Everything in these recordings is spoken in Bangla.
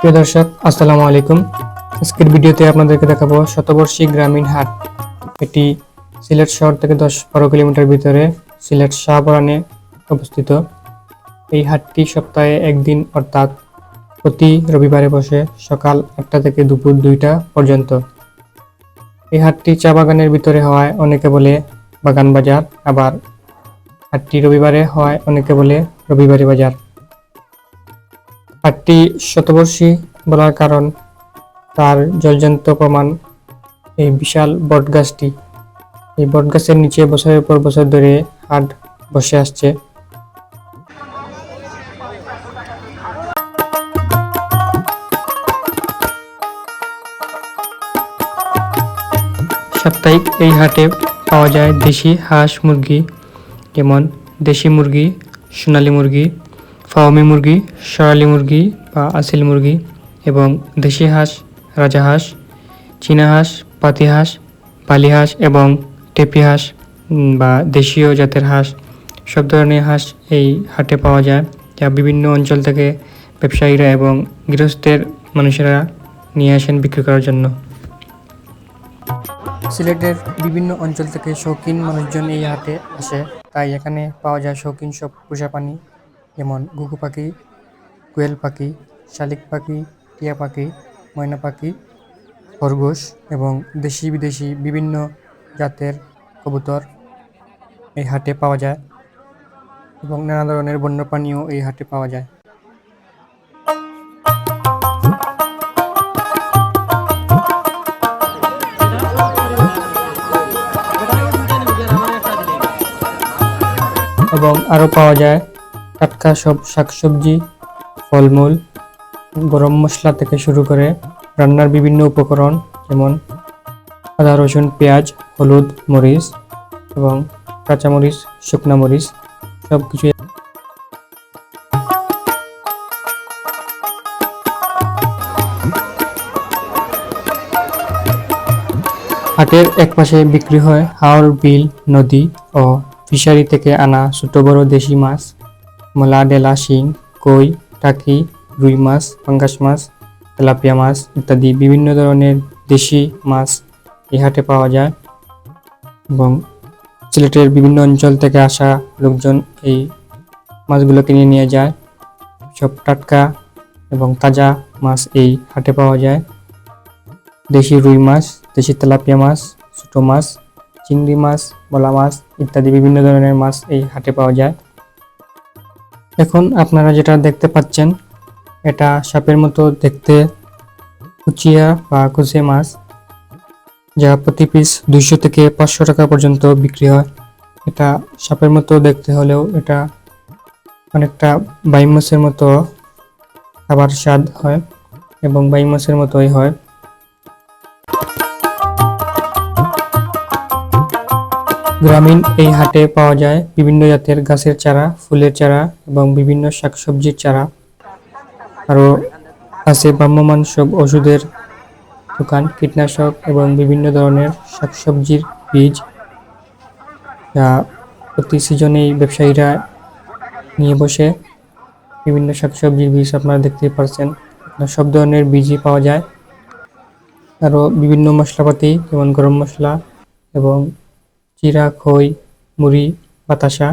প্রিয় দর্শক, আসসালামু আলাইকুম। আজকের ভিডিওতে আপনাদেরকে দেখাবো শতবর্ষী গ্রামীণ হাট। এটি সিলেট শহর থেকে দশ বারো কিলোমিটার ভিতরে সিলেট শাহপরানে অবস্থিত। এই হাটটি সপ্তাহে একদিন অর্থাৎ প্রতি রবিবারে বসে সকাল আটটা থেকে দুপুর দুইটা পর্যন্ত। এই হাটটি চা বাগানের ভিতরে হওয়ায় অনেকে বলে বাগান বাজার, আবার হাটটি রবিবারে হওয়ায় অনেকে বলে রবিবারে বাজার। হাটটি শতবর্ষী বলার কারণ তার জলজন্ত প্রমাণ এই বিশাল বটগাছটি। এই বটগাছের নিচে বছরের পর বছর ধরে হাট বসে আসছে। সাপ্তাহিক এই হাটে পাওয়া যায় দেশি হাঁস মুরগি, যেমন দেশি মুরগি, সোনালী মুরগি ফাওমি মুরগি সরালি মুরগি বা আসিল মুরগি এবং দেশি হাঁস, রাজা হাঁস, চীনা হাঁস, পাতি হাঁস পালি হাঁস এবং টেপি হাঁস বা দেশীয় জাতের হাঁস। সব ধরনের হাঁস এই হাটে পাওয়া যায়, যা বিভিন্ন অঞ্চল থেকে ব্যবসায়ীরা এবং গৃহস্থের মানুষেরা নিয়ে আসেন বিক্রি করার জন্য। সিলেটের বিভিন্ন অঞ্চল থেকে শৌখিন মানুষজন এই হাটে আসে, তাই এখানে পাওয়া যায় শৌখিন সব পোষা পানি। যেমন ঘুঘু পাখি, কোয়েল পাখি, শালিক পাখি, টিয়া পাখি, ময়না পাখি, খরগোশ এবং দেশি বিদেশি বিভিন্ন জাতের কবুতর এই হাটে পাওয়া যায় এবং নানা ধরনের বন্যপ্রাণীও এই হাটে পাওয়া যায়। এবং আরও পাওয়া যায় টাটকা সব শাকসবজি, ফলমূল, গরম মশলা থেকে শুরু করে রান্নার বিভিন্ন উপকরণ যেমন আদা, রসুন, পেঁয়াজ, হলুদ, মরিচ এবং কাঁচামরিচ, শুকনো মরিচ সব কিছু হাটের একপাশে বিক্রি হয় হাওর, বিল, নদী ও ফিশারি থেকে আনা ছোট বড় দেশি মাছ। মোলা ডেলা শিং কই টাকি রুই মাছ পাঙ্গাস মাছ তেলাপিয়া মাছ ইত্যাদি বিভিন্ন ধরনের দেশি মাছ এই হাটে পাওয়া যায় এবং সিলেটের বিভিন্ন অঞ্চল থেকে আসা লোকজন এই মাছগুলো কিনে নিয়ে যায়। সব টাটকা এবং তাজা মাছ এই হাটে পাওয়া যায়। দেশি রুই মাছ, দেশি তেলাপিয়া মাছ, ছোটো মাছ, চিংড়ি মাছ, বলা মাছ ইত্যাদি বিভিন্ন ধরনের মাছ এই হাটে পাওয়া যায়। এখন আপনারা যেটা দেখতে পাচ্ছেন, এটা সাপের মতো দেখতে কুচিয়া বা কুচে মাছ, যা প্রতি পিস দুইশো থেকে পাঁচশো টাকা পর্যন্ত বিক্রি হয়। এটা সাপের মতো দেখতে হলেও এটা অনেকটা বাইম মতো খাবার স্বাদ হয় এবং বাইম মতোই হয়। গ্রামীণ এই হাটে পাওয়া যায় বিভিন্ন জাতের গাছের চারা, ফুলের চারা এবং বিভিন্ন শাকসবজির চারা। আরও আছে ভ্রাম্যমান সব ওষুধের দোকান, কীটনাশক এবং বিভিন্ন ধরনের শাকসবজির বীজ। যা প্রতি সিজনেই ব্যবসায়ীরা নিয়ে বসে বিভিন্ন শাকসবজির বীজ আপনারা দেখতেই পাচ্ছেন সব ধরনের বীজই পাওয়া যায়। আরও বিভিন্ন মশলাপাতি, যেমন গরম মশলা এবং জিরা খই মুড়ি, বাতাসা,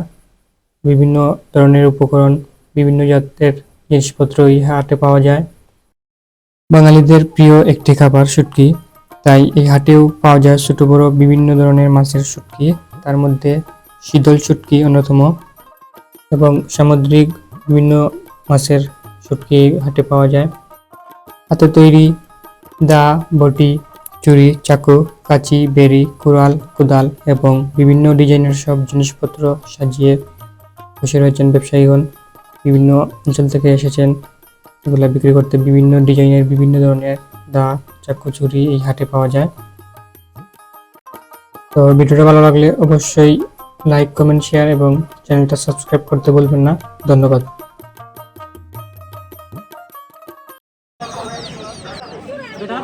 বিভিন্ন ধরনের উপকরণ, বিভিন্ন জাতের জিনিসপত্র এই হাটে পাওয়া যায়। বাঙালিদের প্রিয় একটি খাবার শুটকি, তাই এই হাটেও পাওয়া যায় ছোট বড় বিভিন্ন ধরনের মাছের শুটকি, তার মধ্যে শীতল শুটকি অন্যতম এবং সামুদ্রিক বিভিন্ন মাছের শুটকি হাটে পাওয়া যায়। হাতে তৈরি দা, বটি ছুরি চাকু, কাঁচি, বেরি, কুড়াল, কোদাল এবং বিভিন্ন ডিজাইনের সব জিনিসপত্র সাজিয়ে বসে রয়েছেন ব্যবসায়ীগণ। বিভিন্ন অঞ্চল থেকে এসেছেন। এগুলা বিক্রি করতে বিভিন্ন ডিজাইনের বিভিন্ন ধরনের দা, চাকু, চুরি এই হাটে পাওয়া যায়। তো ভিডিওটা ভালো লাগলে অবশ্যই লাইক, কমেন্ট, শেয়ার এবং চ্যানেলটা সাবস্ক্রাইব করতে বলবেন না। ধন্যবাদ। বেটা